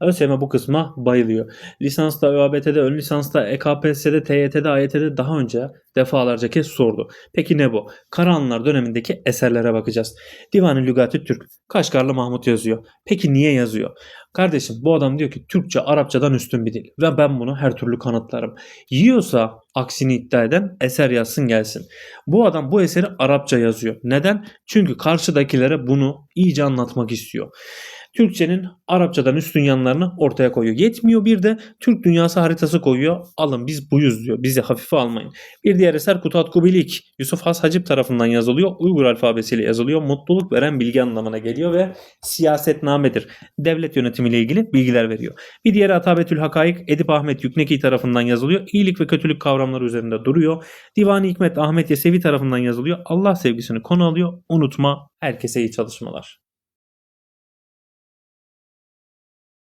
ÖSYM bu kısma bayılıyor. Lisansta, ÖABT'de, ön lisansta, E EKPSS'de, TYT'de, AYT'de daha önce defalarca kez sordu. Peki ne bu? Karahanlılar dönemindeki eserlere bakacağız. Divan-ı Lügati Türk. Kaşgarlı Mahmut yazıyor. Peki niye yazıyor? Kardeşim bu adam diyor ki Türkçe Arapçadan üstün bir dil ve ben bunu her türlü kanıtlarım. Yiyorsa aksini iddia eden eser yazsın gelsin. Bu adam bu eseri Arapça yazıyor. Neden? Çünkü karşıdakilere bunu iyice anlatmak istiyor. Türkçenin Arapçadan üstün yanlarını ortaya koyuyor. Yetmiyor bir de Türk dünyası haritası koyuyor. Alın biz buyuz diyor. Bizi hafife almayın. Bir diğer eser Kutat Kubilik. Yusuf Has Hacip tarafından yazılıyor. Uygur alfabesiyle yazılıyor. Mutluluk veren bilgi anlamına geliyor ve siyasetnamedir. Devlet yönetimiyle ilgili bilgiler veriyor. Bir diğeri Atabetül Hakaik Edip Ahmet Yükneki tarafından yazılıyor. İyilik ve kötülük kavramları üzerinde duruyor. Divan-ı Hikmet Ahmet Yesevi tarafından yazılıyor. Allah sevgisini konu alıyor. Unutma herkese iyi çalışmalar.